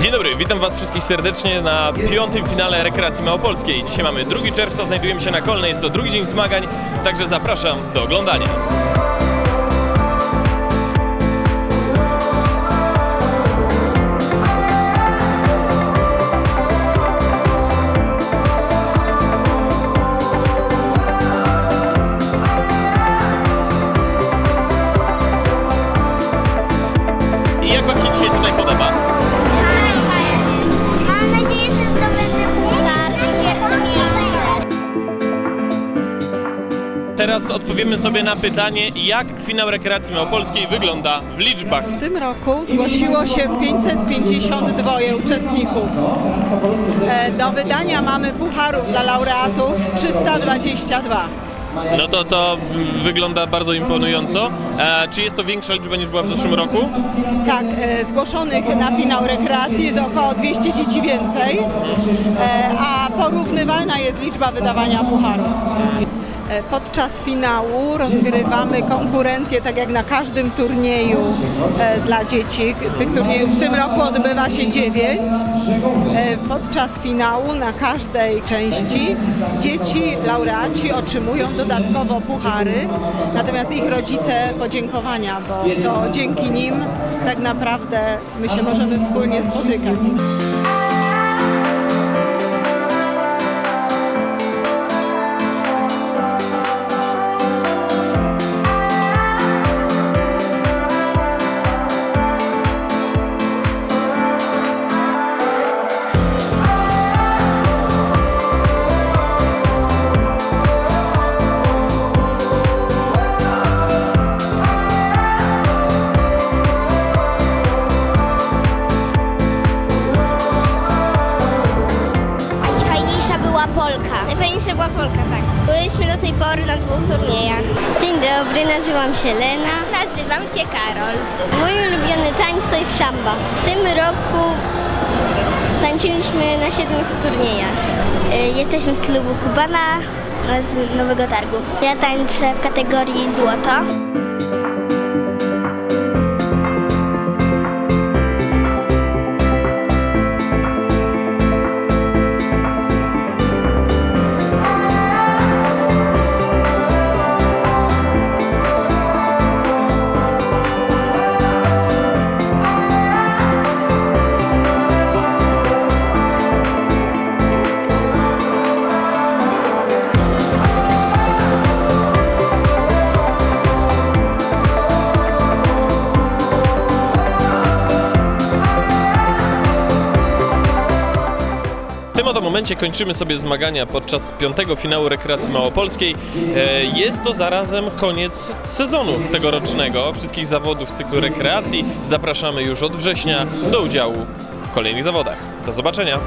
Dzień dobry, witam Was wszystkich serdecznie na piątym finale rekreacji małopolskiej. Dzisiaj mamy 2 czerwca, znajdujemy się na Kolnej, jest to drugi dzień zmagań, także zapraszam do oglądania. Teraz odpowiemy sobie na pytanie, jak finał rekreacji małopolskiej wygląda w liczbach. W tym roku zgłosiło się 552 uczestników. E, Do wydania mamy pucharów dla laureatów 322. No to to wygląda bardzo imponująco. E, czy jest to większa liczba niż była w zeszłym roku? Tak, e, zgłoszonych na finał rekreacji jest około 200 dzieci więcej, e, a porównywalna jest liczba wydawania pucharów. E, Podczas finału rozgrywamy konkurencję, tak jak na każdym turnieju e, dla dzieci. Tych turniejów w tym roku odbywa się 9. E, Podczas finału na każdej części dzieci, laureaci otrzymują dodatkowo puchary, natomiast ich rodzice podziękowania, bo to dzięki nim tak naprawdę my się możemy wspólnie spotykać. Polka. Najfajniejsza była Polka, tak. Byliśmy do tej pory na dwóch turniejach. Dzień dobry, nazywam się Lena. Nazywam się Karol. Mój ulubiony tańc to jest samba. W tym roku tańczyliśmy na siedmiu turniejach. Y, Jesteśmy z klubu Kubana z Nowego Targu. Ja tańczę w kategorii złoto. Tym oto momencie kończymy sobie zmagania podczas piątego finału rekreacji małopolskiej. E, Jest to zarazem koniec sezonu tegorocznego wszystkich zawodów cyklu rekreacji. Zapraszamy już od września do udziału w kolejnych zawodach. Do zobaczenia!